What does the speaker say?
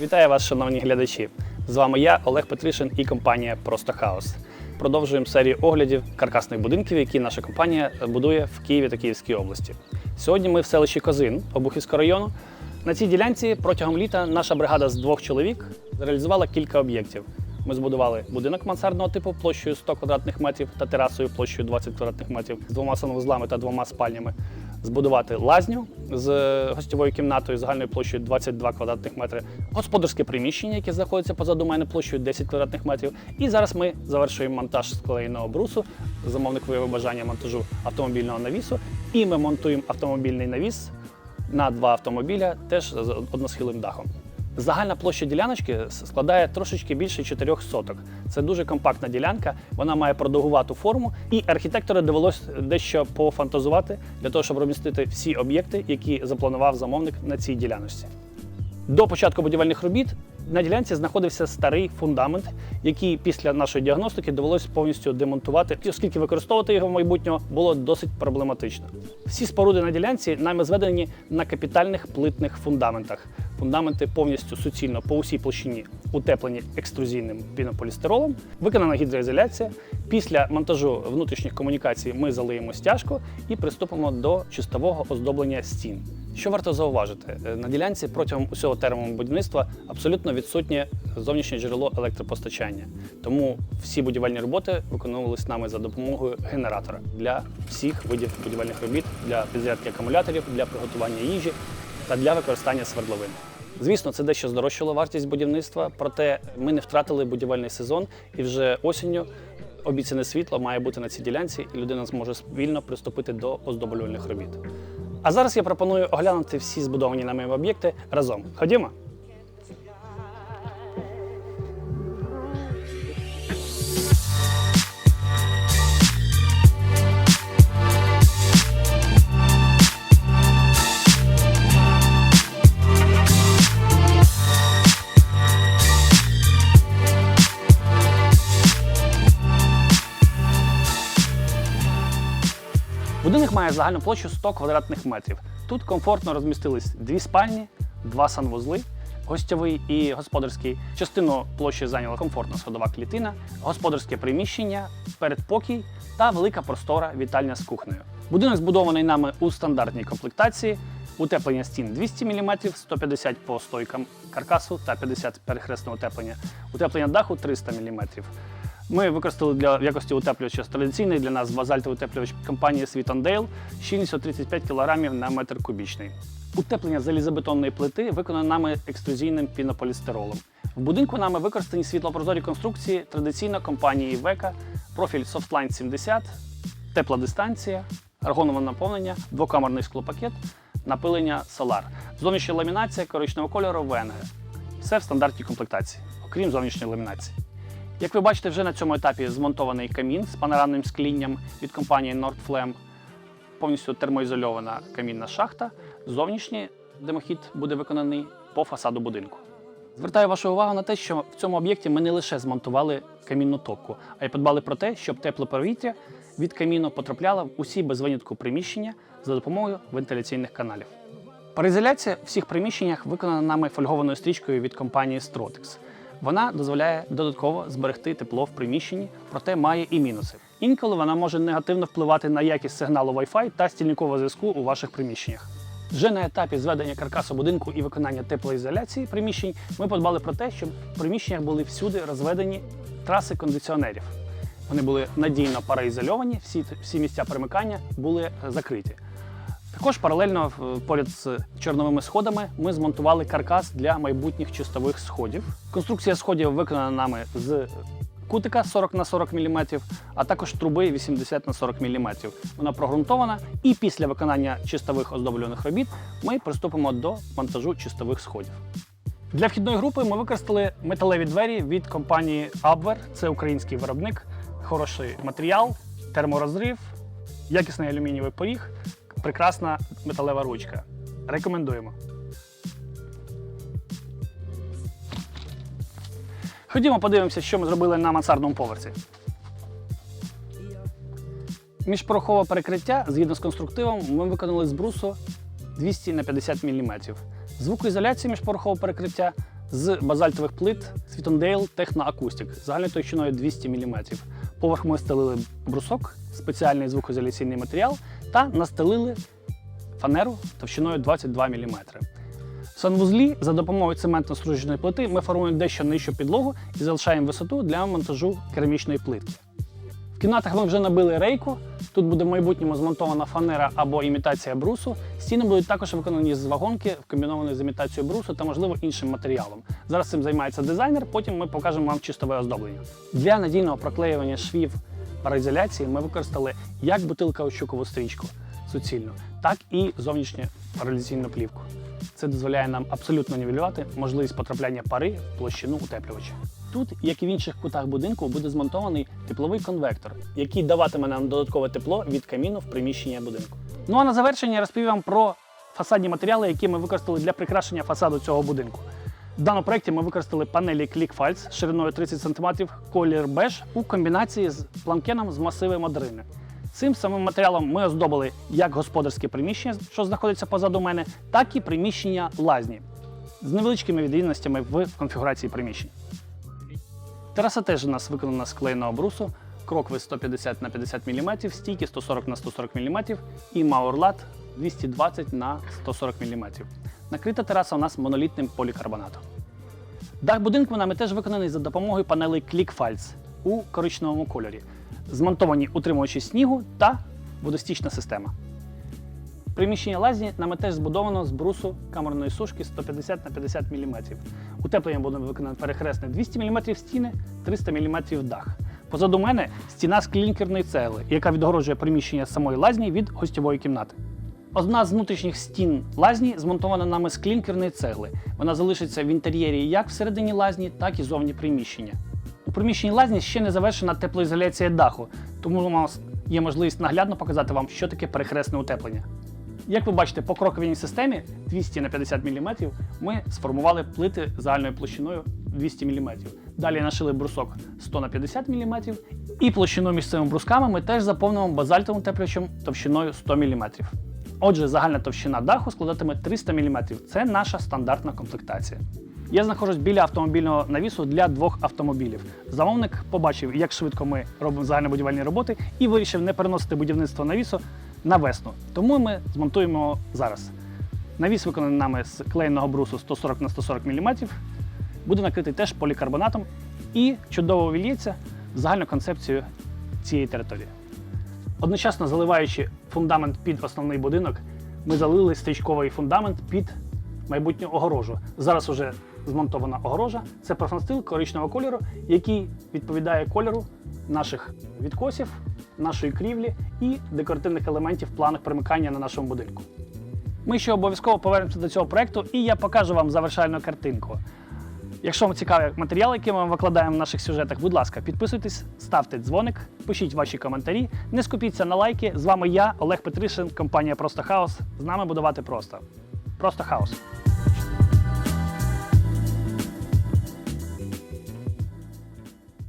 Вітаю вас, шановні глядачі! З вами я, Олег Петришин і компанія Просто Хаус. Продовжуємо серію оглядів каркасних будинків, які наша компанія будує в Києві та Київській області. Сьогодні ми в селищі Козин Обухівського району. На цій ділянці протягом літа наша бригада з двох чоловік реалізувала кілька об'єктів. Ми збудували будинок мансардного типу площею 100 квадратних метрів та терасою площею 20 квадратних метрів з двома санвузлами та двома спальнями. Збудувати лазню з гостьовою кімнатою загальною площею 22 квадратних метри, господарське приміщення, яке знаходиться позаду мене площею 10 квадратних метрів. І зараз ми завершуємо монтаж склеєного брусу. Замовник виявив бажання монтажу автомобільного навісу. І ми монтуємо автомобільний навіс на два автомобіля, теж з односхилим дахом. Загальна площа діляночки складає трошечки більше 4 соток. Це дуже компактна ділянка, вона має продовгувату форму, і архітектору довелось дещо пофантазувати для того, щоб розмістити всі об'єкти, які запланував замовник на цій діляночці. До початку будівельних робіт на ділянці знаходився старий фундамент, який після нашої діагностики довелося повністю демонтувати, оскільки використовувати його в майбутнього було досить проблематично. Всі споруди на ділянці нами зведені на капітальних плитних фундаментах. Фундаменти повністю суцільно по усій площині утеплені екструзійним пінополістиролом, виконана гідроізоляція. Після монтажу внутрішніх комунікацій ми залиємо стяжку і приступимо до чистового оздоблення стін. Що варто зауважити, Е, на ділянці протягом усього терміну будівництва абсолютно відсутнє зовнішнє джерело електропостачання. Тому всі будівельні роботи виконувалися нами за допомогою генератора для всіх видів будівельних робіт, для підзарядки акумуляторів, для приготування їжі та для використання свердловин. Звісно, це дещо здорожчало вартість будівництва, проте ми не втратили будівельний сезон і вже осінню обіцяне світло має бути на цій ділянці, і людина зможе вільно приступити до оздоблювальних робіт. А зараз я пропоную оглянути всі збудовані нами об'єкти разом. Ходімо. Має загальну площу 100 квадратних метрів. Тут комфортно розмістились дві спальні, два санвузли, гостьовий і господарський. Частину площі зайняла комфортна сходова клітина, господарське приміщення, передпокій та велика простора вітальня з кухнею. Будинок збудований нами у стандартній комплектації. Утеплення стін 200 мм, 150 по стойкам каркасу та 50 перехресного утеплення. Утеплення даху 300 мм. Ми використали для в якості утеплювача традиційний для нас базальтовий утеплювач компанії Світондейл щільністю 35 кг на метр кубічний. Утеплення залізобетонної плити виконано нами екструзійним пінополістиролом. В будинку нами використані світлопрозорі конструкції традиційно компанії Века, профіль Softline 70, тепла дистанція, аргонове наповнення, двокамерний склопакет, напилення Solar. Зовнішня ламінація коричневого кольору ВНГ. Все в стандартній комплектації, окрім зовнішньої ламінації. Як ви бачите, вже на цьому етапі змонтований камін з панорамним склінням від компанії Nordflame, повністю термоізольована камінна шахта. Зовнішній димохід буде виконаний по фасаду будинку. Звертаю вашу увагу на те, що в цьому об'єкті ми не лише змонтували камінну топку, а й подбали про те, щоб тепле повітря від каміну потрапляло в усі без винятку приміщення за допомогою вентиляційних каналів. Пароізоляція в всіх приміщеннях виконана нами фольгованою стрічкою від компанії Strotex. Вона дозволяє додатково зберегти тепло в приміщенні, проте має і мінуси. Інколи вона може негативно впливати на якість сигналу Wi-Fi та стільникового зв'язку у ваших приміщеннях. Вже на етапі зведення каркасу будинку і виконання теплоізоляції приміщень ми подбали про те, щоб в приміщеннях були всюди розведені траси кондиціонерів. Вони були надійно пароізольовані, всі, всі місця примикання були е, закриті. Також паралельно поряд з чорновими сходами ми змонтували каркас для майбутніх чистових сходів. Конструкція сходів виконана нами з кутика 40 на 40 мм, а також труби 80 на 40 мм. Вона прогрунтована, і після виконання чистових оздоблюваних робіт ми приступимо до монтажу чистових сходів. Для вхідної групи ми використали металеві двері від компанії Abwehr. Це український виробник, хороший матеріал, терморозрив, якісний алюмінієвий поріг, прекрасна металева ручка. Рекомендуємо. Ходімо подивимося, що ми зробили на мансардному поверсі. Міжпорохове перекриття згідно з конструктивом ми виконали з брусу 200 на 50 мм. Звукоізоляція міжпорохового перекриття з базальтових плит Світондейл Техноакустик загальною товщиною 200 мм. Поверх ми стелили брусок, спеціальний звукоізоляційний матеріал та настелили фанеру товщиною 22 мм. В санвузлі за допомогою цементно-стружечної плити ми формуємо дещо нижчу підлогу і залишаємо висоту для монтажу керамічної плитки. В кімнатах ми вже набили рейку. Тут буде в майбутньому змонтована фанера або імітація брусу. Стіни будуть також виконані з вагонки, комбінованої з імітацією брусу та, можливо, іншим матеріалом. Зараз цим займається дизайнер, потім ми покажемо вам чистове оздоблення. Для надійного проклеювання швів пароізоляції ми використали як бутилкаучукову стрічку суцільну, так і зовнішню паралізаційну плівку. Це дозволяє нам абсолютно нівелювати можливість потрапляння пари в площину утеплювача. Тут, як і в інших кутах будинку, буде змонтований тепловий конвектор, який даватиме нам додаткове тепло від каміну в приміщення будинку. Ну а на завершення я розповім вам про фасадні матеріали, які ми використали для прикрашення фасаду цього будинку. В даному проєкті ми використали панелі ClickFiles шириною 30 см, колір беж у комбінації з планкеном з масиви модрини. Цим самим матеріалом ми оздобили як господарське приміщення, що знаходиться позаду мене, так і приміщення лазні з невеличкими відмінностями в конфігурації приміщень. Тераса теж у нас виконана з клеєного брусу, крокви 150 на 50 мм, стійки 140 на 140 мм і маурлат 220 на 140 мм. Накрита тераса у нас монолітним полікарбонатом. Дах будинку нами теж виконаний за допомогою панелей ClickFiles у коричневому кольорі. Змонтовані утримувачі снігу та водостічна система. Приміщення лазні нами теж збудовано з брусу камерної сушки 150 на 50 мм. Утеплення буде виконане перехресне 200 мм стіни, 300 мм дах. Позаду мене стіна з клінкерної цегли, яка відгороджує приміщення самої лазні від гостьової кімнати. Одна з внутрішніх стін лазні змонтована нами з клінкерної цегли. Вона залишиться в інтер'єрі як всередині лазні, так і зовні приміщення. У приміщенні лазні ще не завершена теплоізоляція даху, тому у нас є можливість наглядно показати вам, що таке перехресне утеплення. Як ви бачите, по кроковій системі 200 на 50 мм ми сформували плити загальною площиною 200 мм. Далі нашили брусок 100 на 50 мм. І площину між цими брусками ми теж заповнимо базальтовим теплячем товщиною 100 мм. Отже, загальна товщина даху складатиме 300 мм. Це наша стандартна комплектація. Я знаходжусь біля автомобільного навісу для двох автомобілів. Замовник побачив, як швидко ми робимо загальнобудівельні роботи, і вирішив не переносити будівництво навісу на весну. Тому ми змонтуємо його зараз. Навіс виконаний нами з клеєного брусу 140 на 140 мм. Буде накритий теж полікарбонатом і чудово вільється в загальну концепцію цієї території. Одночасно заливаючи фундамент під основний будинок, ми залили стрічковий фундамент під майбутню огорожу. Зараз уже змонтована огорожа. Це профанстил коричневого кольору, який відповідає кольору наших відкосів, нашої крівлі і декоративних елементів в планах примикання на нашому будинку. Ми ще обов'язково повернемося до цього проекту, і я покажу вам завершальну картинку. Якщо вам цікаві матеріали, які ми викладаємо в наших сюжетах, будь ласка, підписуйтесь, ставте дзвоник, пишіть ваші коментарі, не скупіться на лайки. З вами я, Олег Петришин, компанія Просто Хаос. З нами будувати просто. Просто хаос.